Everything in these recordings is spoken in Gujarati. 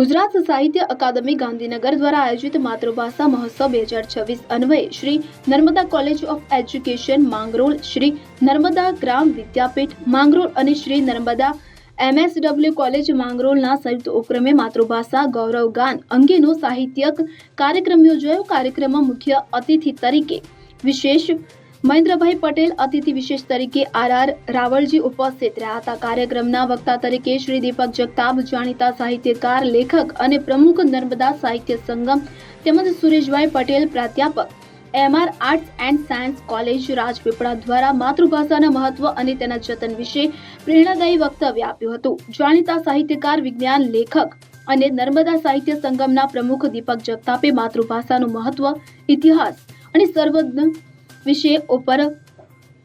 ગુજરાત સાહિત્ય અકાદમી ગાંધીનગર દ્વારા આયોજિત માતૃભાષા મહોત્સવ બે હજાર છવ્વીસ અન્વયે Shri Narmada college of education Mangrol Shri Narmada Gram Vidyapith Mangrol અને શ્રી નર્મદા એમએસડબલ્યુ કોલેજ માંગરોળના સંયુક્ત ઉપક્રમે માતૃભાષા ગૌરવ ગાન અંગેનો સાહિત્યક કાર્યક્રમ યોજાયો. કાર્યક્રમમાં મુખ્ય અતિથિ તરીકે વિશેષ મહેન્દ્રભાઈ પટેલ અતિથિ વિશેષ તરીકે આર આર રાવળજી ઉપસ્થિત રહ્યા હતા. કાર્યક્રમના વક્તા તરીકે શ્રી દીપક જગતાપ, જાણીતા સાહિત્યકાર, લેખક અને પ્રમુખ નર્મદા સાહિત્ય સંગમ તેમજ સુરેશભાઈ પટેલ, પ્રાધ્યાપક, MR arts and science college, Rajpipla દ્વારા માતૃભાષાના મહત્વ અને તેના જતન વિશે પ્રેરણાદાયી વક્તવ્ય આપ્યું હતું. જાણીતા સાહિત્યકાર, વિજ્ઞાન લેખક અને નર્મદા સાહિત્ય સંગમના પ્રમુખ દીપક જગતાપે માતૃભાષાનું મહત્વ, ઇતિહાસ અને સર્વજ્ઞ વિશે ઉપર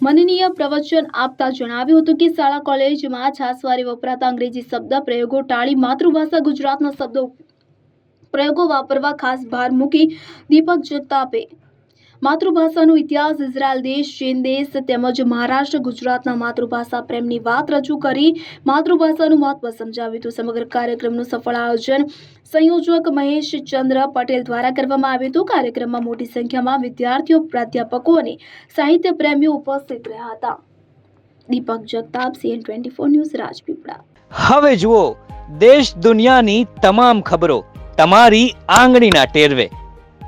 મનનીય પ્રવચન આપતા જણાવ્યું હતું કે શાળા કોલેજમાં છાસવારે વપરાતા અંગ્રેજી શબ્દ પ્રયોગો ટાળી માતૃભાષા ગુજરાતના શબ્દો પ્રયોગો વાપરવા ખાસ ભાર મૂકી દીપક જગતાપે માતૃભાષાનો ઇતિહાસ ઇઝરાયલ દેશ, ચીન દેશ તેમજ મહારાષ્ટ્ર, ગુજરાતના માતૃભાષા પ્રેમની વાત રજૂ કરી. માતૃભાષાનું મહત્વ સમજાવ્યું હતું. સમગ્ર કાર્યક્રમનું સફળ આયોજન સંયોજક મહેશ ચંદ્ર પટેલ દ્વારા કરવામાં આવ્યું હતું. કાર્યક્રમમાં મોટી સંખ્યામાં વિદ્યાર્થીઓ, પ્રાધ્યાપકો અને સાહિત્ય પ્રેમીઓ ઉપસ્થિત રહ્યા હતા. Deepak Jagtap CN twenty four news Rajpipla. હવે જુઓ, દેશ દુનિયાની તમામ ખબરો તમારી આંગળીના ટેરવે.